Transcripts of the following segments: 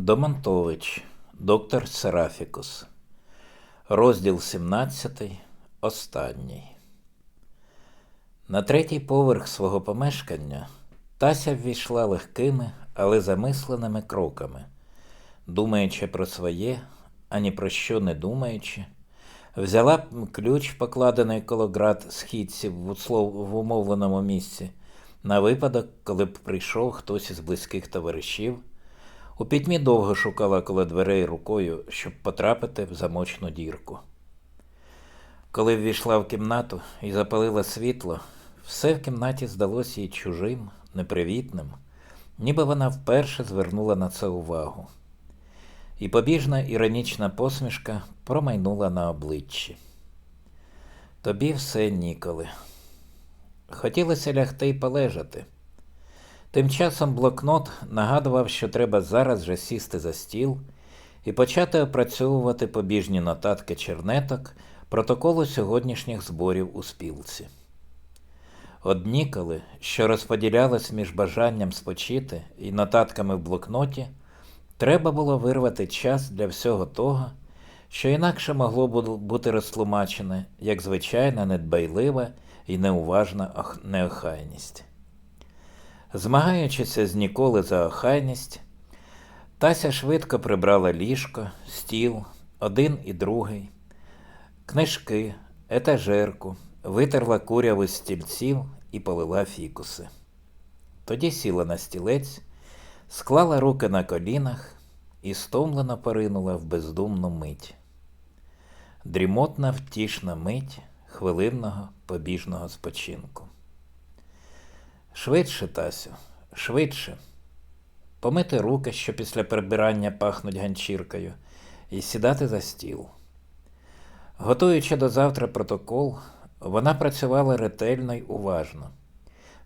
Домонтович, доктор Серафікус. Розділ 17. Останній. На третій поверх свого помешкання Тася ввійшла легкими, але замисленими кроками, думаючи про своє, ані про що не думаючи, взяла ключ, покладений коло град східців в умовленому місці, на випадок, коли б прийшов хтось із близьких товаришів. У пітьмі довго шукала коло дверей рукою, щоб потрапити в замочну дірку. Коли ввійшла в кімнату і запалила світло, все в кімнаті здалося їй чужим, непривітним, ніби вона вперше звернула на це увагу. І побіжна іронічна посмішка промайнула на обличчі. Тобі все ніколи. Хотілося лягти й полежати. Тим часом блокнот нагадував, що треба зараз же сісти за стіл і почати опрацьовувати побіжні нотатки чернеток протоколу сьогоднішніх зборів у спілці. Одніколи, що розподілялось між бажанням спочити і нотатками в блокноті, треба було вирвати час для всього того, що інакше могло бу- бути розтлумачене як звичайна недбайлива і неуважна неохайність. Змагаючися з ніколи за охайність, Тася швидко прибрала ліжко, стіл, один і другий, книжки, етажерку, витерла куряву з стільців і полила фікуси. Тоді сіла на стілець, склала руки на колінах і стомлено поринула в бездумну мить. Дрімотна втішна мить хвилинного побіжного спочинку. Швидше, Тасю, швидше. Помити руки, що після прибирання пахнуть ганчіркою, і сідати за стіл. Готуючи до завтра протокол, вона працювала ретельно й уважно,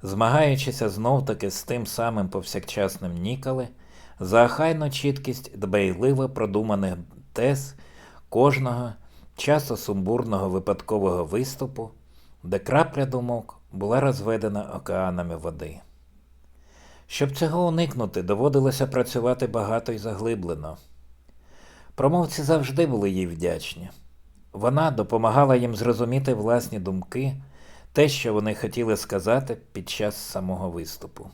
змагаючися знов-таки з тим самим повсякчасним Ніколе за охайну чіткість дбайливо продуманих тез кожного часто сумбурного випадкового виступу, де крапля думок була розведена океанами води. Щоб цього уникнути, доводилося працювати багато і заглиблено. Промовці завжди були їй вдячні. Вона допомагала їм зрозуміти власні думки, те, що вони хотіли сказати під час самого виступу.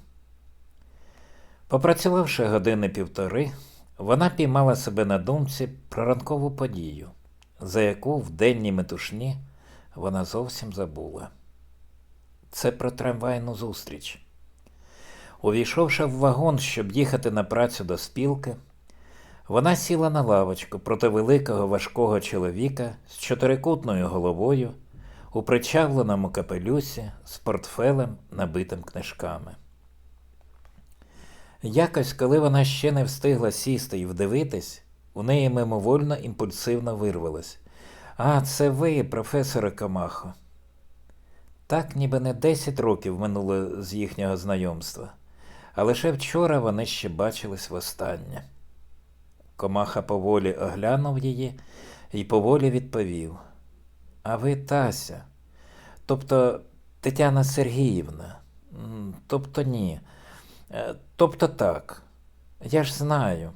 Попрацювавши години півтори, вона піймала себе на думці про ранкову подію, за яку в денній метушні вона зовсім забула. Це про трамвайну зустріч. Увійшовши в вагон, щоб їхати на працю до спілки, вона сіла на лавочку проти великого важкого чоловіка з чотирикутною головою у причавленому капелюсі з портфелем, набитим книжками. Якось, коли вона ще не встигла сісти і вдивитись, у неї мимовольно імпульсивно вирвалось. А, це ви, професоре Камахо. Так ніби не 10 років минуло з їхнього знайомства, а лише вчора вони ще бачились востаннє. Комаха поволі оглянув її і поволі відповів. А ви Тася, тобто Тетяна Сергіївна, тобто ні. Е, Тобто так. Я ж знаю.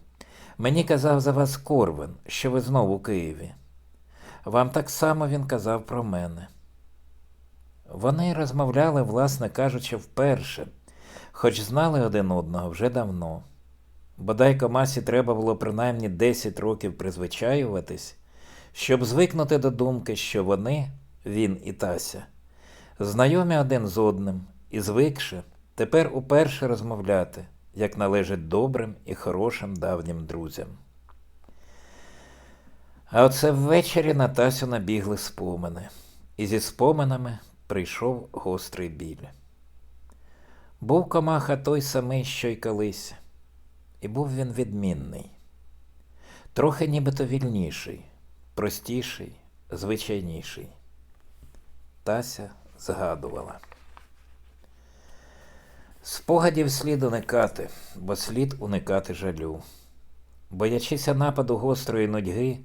Мені казав за вас Корвин, що ви знову у Києві. Вам так само він казав про мене. Вони розмовляли, власне кажучи, вперше, хоч знали один одного вже давно. Бодай комасі треба було принаймні 10 років призвичаюватись, щоб звикнути до думки, що вони, він і Тася, знайомі один з одним і звикши, тепер уперше розмовляти, як належить добрим і хорошим давнім друзям. А оце ввечері на Тасю набігли спомини, і зі споминами прийшов гострий біль. Був комаха той самий, що й колись, і був він відмінний, трохи нібито вільніший, простіший, звичайніший. Тася згадувала. Спогадів слід уникати, бо слід уникати жалю. Боячися нападу гострої нудьги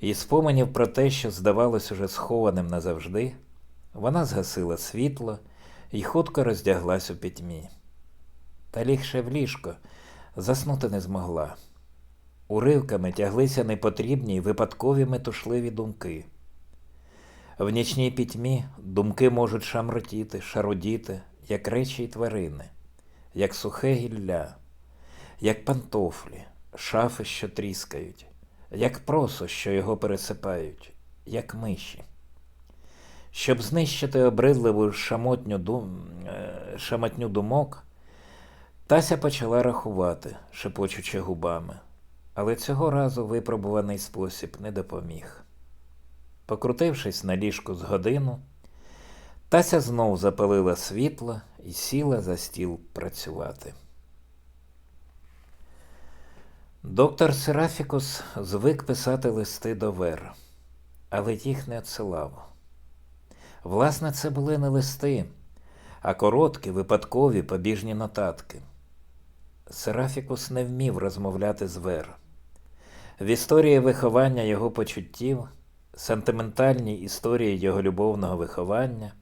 і споменів про те, що здавалось уже схованим назавжди, вона згасила світло і хутко роздяглась у пітьмі. Та лігше в ліжко заснути не змогла. уривками тяглися непотрібні й випадкові метушливі думки. В нічній пітьмі думки можуть шамротіти, шарудіти, як речі й тварини, як сухе гілля, як пантофлі, шафи, що тріскають, як просо, що його пересипають, як миші. Щоб знищити обридливу шамотню дум... е, шамотню думок, Тася почала рахувати, шепочучи губами, але цього разу випробуваний спосіб не допоміг. Покрутившись на ліжку з годину, Тася знов запалила світло і сіла за стіл працювати. Доктор Серафікус звик писати листи до Вер, але їх не отсилав. Власне, це були не листи, а короткі, випадкові побіжні нотатки. Серафікус не вмів розмовляти з Вер. В історії виховання його почуттів, сентиментальній історії його любовного виховання,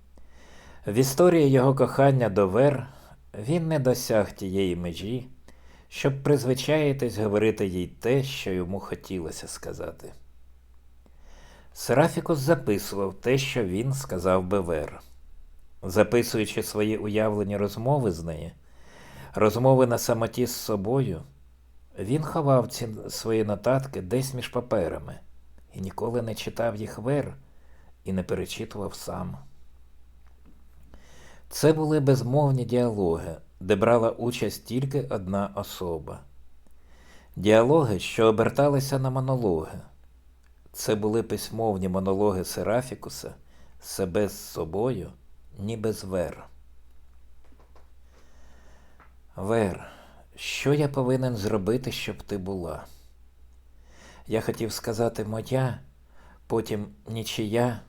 в історії його кохання до Вер він не досяг тієї межі, щоб призвичаїтись говорити їй те, що йому хотілося сказати. Серафікус записував те, що він сказав би Вер. Записуючи свої уявлені розмови з нею, розмови на самоті з собою, він ховав ці свої нотатки десь між паперами і ніколи не читав їх вер і не перечитував сам. Це були безмовні діалоги, де брала участь тільки одна особа. Діалоги, що оберталися на монологи. Це були письмовні монологи Серафікуса себе з собою, ніби з Вер. Вер, що я повинен зробити, щоб ти була? Я хотів сказати моя, потім нічия,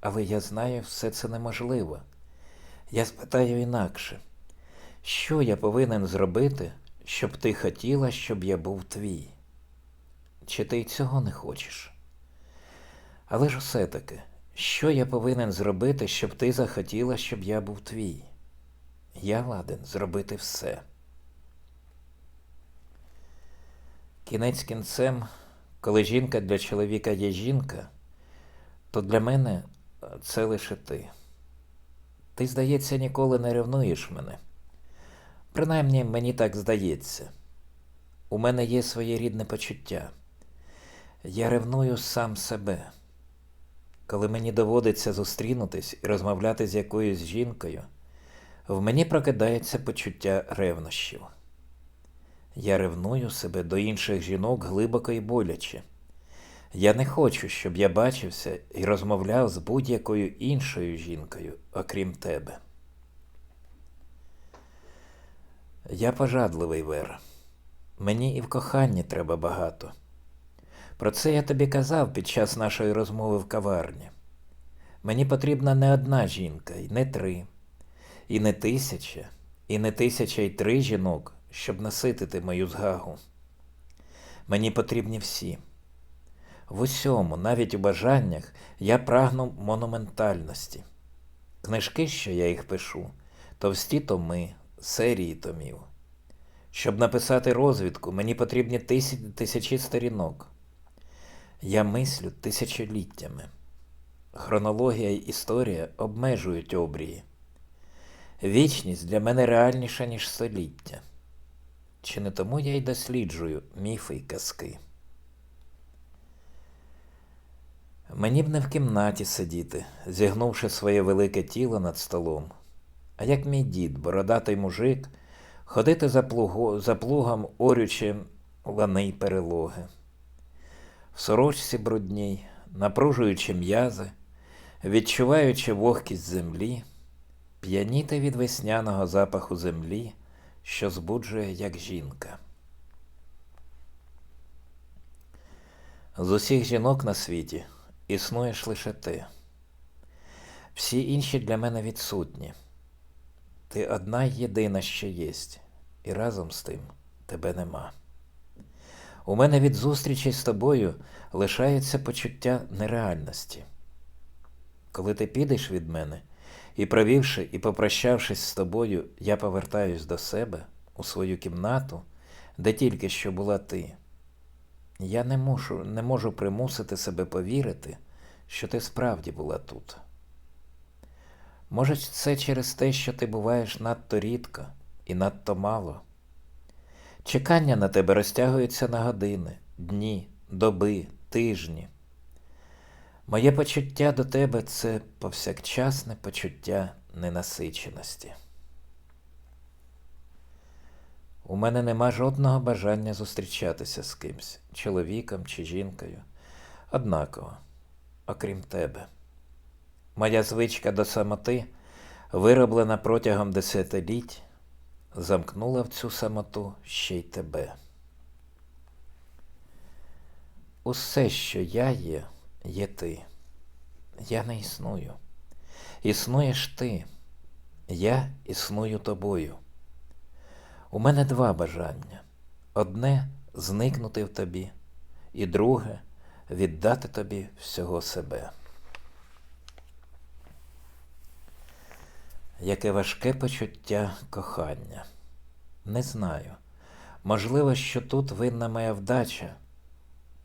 але я знаю, все це неможливо. Я спитаю інакше, що я повинен зробити, щоб ти хотіла, щоб я був твій? Чи ти й цього не хочеш? Але ж усе таки, що я повинен зробити, щоб ти захотіла, щоб я був твій? Я ладен зробити все. Кінець кінцем, коли жінка для чоловіка є жінка, то для мене це лише ти. Ти, здається, ніколи не ревнуєш мене. Принаймні мені так здається. У мене є своє рідне почуття. Я ревную сам себе. Коли мені доводиться зустрінутись і розмовляти з якоюсь жінкою, в мені прокидається почуття ревнощів. Я ревную себе до інших жінок глибоко і боляче. Я не хочу, щоб я бачився і розмовляв з будь-якою іншою жінкою, окрім тебе. Я пожадливий Вера. Мені і в коханні треба багато. Про це я тобі казав під час нашої розмови в каварні. Мені потрібна не одна жінка, і не три, і не тисяча, і не тисяча й три жінок, щоб наситити мою згагу. Мені потрібні всі. В усьому, навіть у бажаннях, я прагну монументальності. Книжки, що я їх пишу, товсті томи, серії томів. Щоб написати розвідку, мені потрібні тисяч, тисячі сторінок. Я мислю тисячоліттями. Хронологія й історія обмежують обрії. Вічність для мене реальніша, ніж століття. Чи не тому я й досліджую міфи й казки? Мені б не в кімнаті сидіти, зігнувши своє велике тіло над столом, а як мій дід, бородатий мужик, ходити за, плуго, за плугом, орючи лани й перелоги. Сорочці брудній, напружуючи м'язи, відчуваючи вогкість землі, п'яніти від весняного запаху землі, що збуджує, як жінка. З усіх жінок на світі існуєш лише ти. Всі інші для мене відсутні. Ти одна єдина, що єсть, і разом з тим тебе нема. У мене від зустрічі з тобою лишається почуття нереальності. Коли ти підеш від мене, і провівши і попрощавшись з тобою, я повертаюсь до себе у свою кімнату, де тільки що була ти. Я не можу, не можу примусити себе повірити, що ти справді була тут. Може, це через те, що ти буваєш надто рідко і надто мало. Чекання на тебе розтягується на години, дні, доби, тижні. Моє почуття до тебе це повсякчасне почуття ненасиченості. У мене нема жодного бажання зустрічатися з кимсь, чоловіком чи жінкою. Однаково, окрім тебе. Моя звичка до самоти, вироблена протягом десятиліть, замкнула в цю самоту ще й тебе. Усе, що я є, є ти. Я не існую. Існуєш ти. Я існую тобою. У мене два бажання. Одне зникнути в тобі, і друге віддати тобі всього себе. Яке важке почуття кохання. Не знаю. Можливо, що тут винна моя вдача,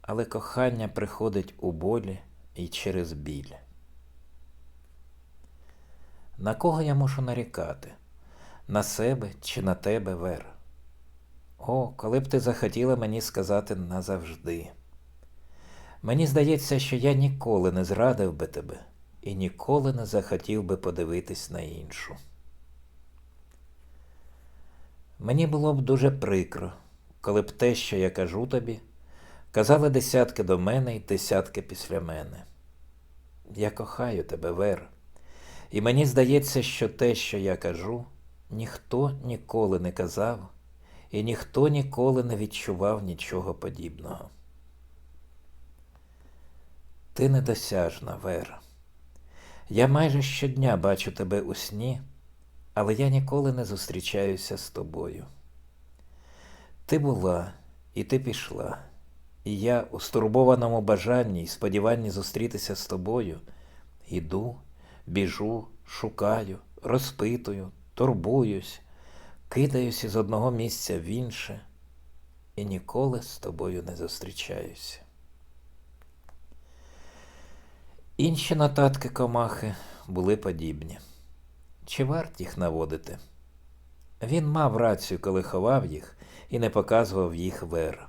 але кохання приходить у болі і через біль. На кого я мушу нарікати? На себе чи на тебе, Вер? О, коли б ти захотіла мені сказати назавжди. Мені здається, що я ніколи не зрадив би тебе і ніколи не захотів би подивитись на іншу. Мені було б дуже прикро, коли б те, що я кажу тобі, казали десятки до мене і десятки після мене. Я кохаю тебе, Вер, і мені здається, що те, що я кажу, ніхто ніколи не казав, і ніхто ніколи не відчував нічого подібного. Ти недосяжна, Вера. Я майже щодня бачу тебе у сні, але я ніколи не зустрічаюся з тобою. Ти була, і ти пішла, і я у стурбованому бажанні і сподіванні зустрітися з тобою іду, біжу, шукаю, розпитую, турбуюсь, кидаюсь із одного місця в інше і ніколи з тобою не зустрічаюся. Інші нотатки комахи були подібні. Чи варт їх наводити? Він мав рацію, коли ховав їх і не показував їх Вер.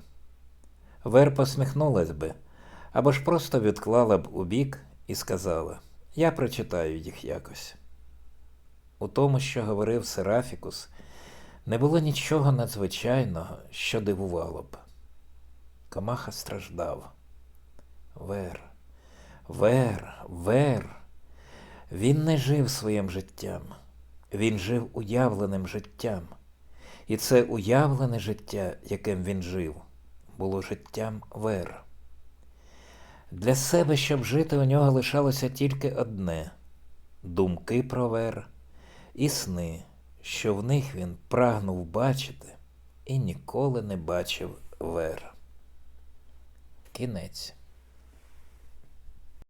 Вер посміхнулась би, або ж просто відклала б у бік і сказала Я прочитаю їх якось. У тому, що говорив Серафікус, не було нічого надзвичайного, що дивувало б. Комаха страждав. Вер. Вер, Вер. Він не жив своїм життям, він жив уявленим життям. І це уявлене життя, яким він жив, було життям Вер. Для себе, щоб жити, у нього лишалося тільки одне думки про Вер і сни, що в них він прагнув бачити і ніколи не бачив Вер. Кінець.